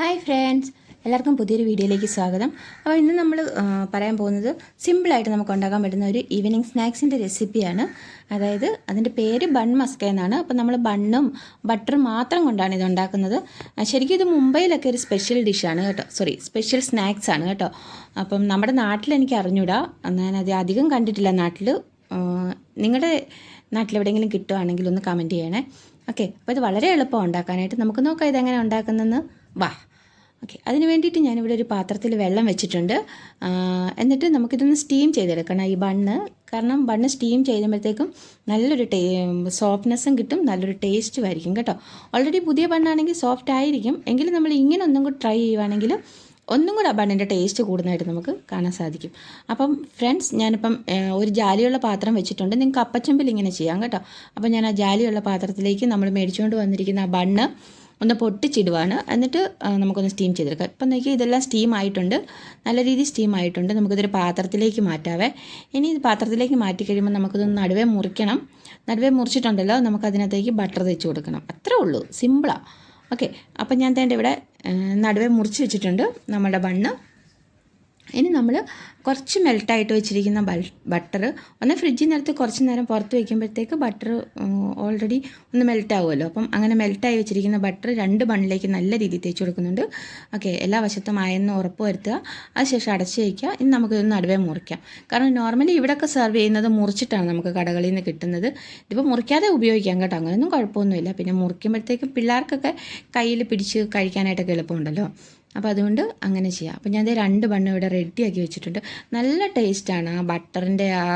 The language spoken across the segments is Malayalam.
ഹായ് ഫ്രണ്ട്സ് എല്ലാവർക്കും പുതിയൊരു വീഡിയോയിലേക്ക് സ്വാഗതം. അപ്പോൾ ഇന്ന് നമ്മൾ പറയാൻ പോകുന്നത് സിമ്പിളായിട്ട് നമുക്ക് ഉണ്ടാക്കാൻ പറ്റുന്ന ഒരു ഈവനിങ് സ്നാക്സിന്റെ റെസിപ്പിയാണ് അതായത് അതിന്റെ പേര് ബൺ മസ്ക എന്നാണ്. അപ്പോൾ നമ്മൾ ബണ്ണും ബട്ടറും മാത്രം കൊണ്ടാണ് ഇത് ഉണ്ടാക്കുന്നത്. ശരിക്കും ഇത് മുംബൈയിലൊക്കെ ഒരു സ്പെഷ്യൽ ഡിഷാണ് കേട്ടോ. സോറി സ്പെഷ്യൽ സ്നാക്സ് ആണ് കേട്ടോ. അപ്പം നമ്മുടെ നാട്ടിൽ എനിക്ക് അറിഞ്ഞൂടാ. ഞാനത് അധികം കണ്ടിട്ടില്ല നാട്ടിൽ നിങ്ങളുടെ നാട്ടിലെവിടെയെങ്കിലും കിട്ടുവാണെങ്കിൽ ഒന്ന് കമന്റ് ചെയ്യണേ. ഓക്കെ അപ്പോൾ ഇത് വളരെ എളുപ്പം ഉണ്ടാക്കാനായിട്ട് നമുക്ക് നോക്കാം ഇതെങ്ങനെ ഉണ്ടാക്കുന്നതെന്ന്. വാ. ഓക്കെ അതിന് വേണ്ടിയിട്ട് ഞാനിവിടെ ഒരു പാത്രത്തിൽ വെള്ളം വെച്ചിട്ടുണ്ട്. എന്നിട്ട് നമുക്കിതൊന്ന് സ്റ്റീം ചെയ്തെടുക്കണം ഈ ബണ്ണ്. കാരണം ബണ്ണ് സ്റ്റീം ചെയ്യുമ്പോഴത്തേക്കും നല്ലൊരു ടേ സോഫ്റ്റ്നെസ്സും കിട്ടും നല്ലൊരു ടേസ്റ്റും ആയിരിക്കും കേട്ടോ. ഓൾറെഡി പുതിയ ബണ്ണാണെങ്കിൽ സോഫ്റ്റ് ആയിരിക്കും. എങ്കിലും നമ്മൾ ഇങ്ങനെ ഒന്നും കൂടി ട്രൈ ചെയ്യുവാണെങ്കിൽ ഒന്നും കൂടെ ബണ്ണിന്റെ ടേസ്റ്റ് കൂടുന്നതായിട്ട് നമുക്ക് കാണാൻ സാധിക്കും. അപ്പം ഫ്രണ്ട്സ് ഞാനിപ്പം ഒരു ജാലിയുള്ള പാത്രം വെച്ചിട്ടുണ്ട്. നിങ്ങൾക്ക് അപ്പച്ചമ്പിൽ ഇങ്ങനെ ചെയ്യാം കേട്ടോ. അപ്പം ഞാൻ ആ ജാലിയുള്ള പാത്രത്തിലേക്ക് നമ്മൾ മേടിച്ചുകൊണ്ട് വന്നിരിക്കുന്ന ആ ബണ്ണ് ഒന്ന് പൊട്ടിച്ചിടുവാണ്. എന്നിട്ട് നമുക്കൊന്ന് സ്റ്റീം ചെയ്തെടുക്കാം. ഇപ്പം നോക്കി ഇതെല്ലാം സ്റ്റീം ആയിട്ടുണ്ട്. നല്ല രീതിയിൽ സ്റ്റീം ആയിട്ടുണ്ട്. നമുക്കിതൊരു പാത്രത്തിലേക്ക് മാറ്റാവേ. ഇനി ഇത് പാത്രത്തിലേക്ക് മാറ്റി കഴിയുമ്പോൾ നമുക്കിതൊന്ന് നടുവേ മുറിക്കണം. നടുവേ മുറിച്ചിട്ടുണ്ടല്ലോ. നമുക്കതിനകത്തേക്ക് ബട്ടർ തേച്ച് കൊടുക്കണം. അത്രേ ഉള്ളൂ. സിമ്പിളാണ് ഓക്കെ അപ്പം ഞാൻ തേണ്ട ഇവിടെ നടുവേ മുറിച്ച് വെച്ചിട്ടുണ്ട് നമ്മുടെ ബണ്ണ്. ഇനി നമ്മൾ കുറച്ച് മെൽട്ടായിട്ട് വെച്ചിരിക്കുന്ന ബട്ടർ ഒന്ന് ഫ്രിഡ്ജിൽ നിന്നെടുത്ത് കുറച്ച് നേരം പുറത്ത് വയ്ക്കുമ്പോഴത്തേക്ക് ബട്ടർ ഓൾറെഡി ഒന്ന് മെൽട്ടാവുമല്ലോ. അപ്പം അങ്ങനെ മെൽട്ടായി വെച്ചിരിക്കുന്ന ബട്ടർ രണ്ട് ബണ്ണിലേക്ക് നല്ല രീതിയിൽ തേച്ച് കൊടുക്കുന്നുണ്ട്. ഓക്കെ എല്ലാ വശത്തും ആയെന്ന് ഉറപ്പ് വരുത്തുക. അതിനുശേഷം അടച്ച് വയ്ക്കുക ഇനി നമുക്കിതൊന്ന് നടുവേ മുറിക്കാം. കാരണം നോർമലി ഇവിടെയൊക്കെ സെർവ് ചെയ്യുന്നത് മുറിച്ചിട്ടാണ് നമുക്ക് കടകളിൽ നിന്ന് കിട്ടുന്നത്. ഇതിപ്പോൾ മുറിക്കാതെ ഉപയോഗിക്കാം കേട്ടോ. അങ്ങനെയൊന്നും കുഴപ്പമൊന്നുമില്ല. പിന്നെ മുറിക്കുമ്പോഴത്തേക്കും പിള്ളേർക്കൊക്കെ കയ്യിൽ പിടിച്ച് കഴിക്കാനായിട്ടൊക്കെ എളുപ്പമുണ്ടല്ലോ. അപ്പോൾ അതുകൊണ്ട് അങ്ങനെ ചെയ്യാം. അപ്പോൾ ഞാൻ രണ്ട് ബണ്ണും ഇവിടെ റെഡിയാക്കി വെച്ചിട്ടുണ്ട്. നല്ല ടേസ്റ്റാണ് ആ ബട്ടറിന്റെ ആ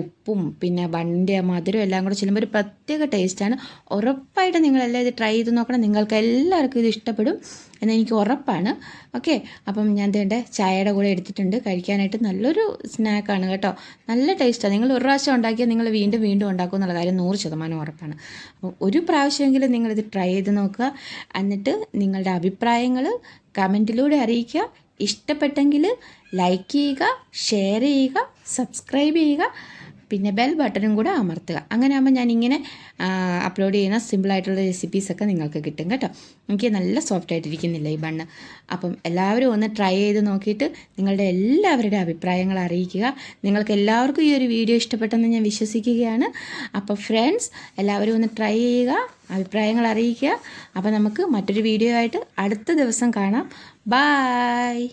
ഉപ്പും പിന്നെ ബണ്ണിന്റെ ആ മധുരം എല്ലാം കൂടെ ചെല്ലുമ്പോൾ ഒരു പ്രത്യേക ടേസ്റ്റാണ് ഉറപ്പായിട്ട് നിങ്ങളെല്ലാം ഇത് ട്രൈ ചെയ്ത് നോക്കണം. നിങ്ങൾക്ക് എല്ലാവർക്കും ഇത് ഇഷ്ടപ്പെടും. എന്ന് എനിക്ക് ഉറപ്പാണ്. ഓക്കെ അപ്പം ഞാൻ തേണ്ട ചായയുടെ കൂടെ എടുത്തിട്ടുണ്ട്. കഴിക്കാനായിട്ട് നല്ലൊരു സ്നാക്കാണ് കേട്ടോ. നല്ല ടേസ്റ്റാണ് നിങ്ങൾ ഒരു പ്രാവശ്യം ഉണ്ടാക്കിയാൽ നിങ്ങൾ വീണ്ടും വീണ്ടും ഉണ്ടാക്കും എന്നുള്ള കാര്യം നൂറ് ശതമാനം ഉറപ്പാണ്. അപ്പോൾ ഒരു പ്രാവശ്യമെങ്കിലും നിങ്ങളിത് ട്രൈ ചെയ്ത് നോക്കുക. എന്നിട്ട് നിങ്ങളുടെ അഭിപ്രായങ്ങൾ കമന്റിലൂടെ അറിയിക്കുക. ഇഷ്ടപ്പെട്ടെങ്കിൽ ലൈക്ക് ചെയ്യുക ഷെയർ ചെയ്യുക സബ്സ്ക്രൈബ് ചെയ്യുക. പിന്നെ ബെൽ ബട്ടണും കൂടെ അമർത്തുക. അങ്ങനെ ആകുമ്പോൾ ഞാൻ ഇങ്ങനെ അപ്ലോഡ് ചെയ്യുന്ന സിമ്പിളായിട്ടുള്ള റെസിപ്പീസൊക്കെ നിങ്ങൾക്ക് കിട്ടും കേട്ടോ. എനിക്ക് നല്ല സോഫ്റ്റ് ആയിട്ടിരിക്കുന്നില്ല ഈ ബണ്ണ് അപ്പം എല്ലാവരും ഒന്ന് ട്രൈ ചെയ്ത് നോക്കിയിട്ട് നിങ്ങളുടെ എല്ലാവരുടെ അഭിപ്രായങ്ങൾ അറിയിക്കുക. നിങ്ങൾക്ക് എല്ലാവർക്കും ഈ ഒരു വീഡിയോ ഇഷ്ടപ്പെട്ടെന്ന് ഞാൻ വിശ്വസിക്കുകയാണ്. അപ്പോൾ ഫ്രണ്ട്സ് എല്ലാവരും ഒന്ന് ട്രൈ ചെയ്യുക അഭിപ്രായങ്ങൾ അറിയിക്കുക. അപ്പോൾ നമുക്ക് മറ്റൊരു വീഡിയോ ആയിട്ട് അടുത്ത ദിവസം കാണാം. ബായ്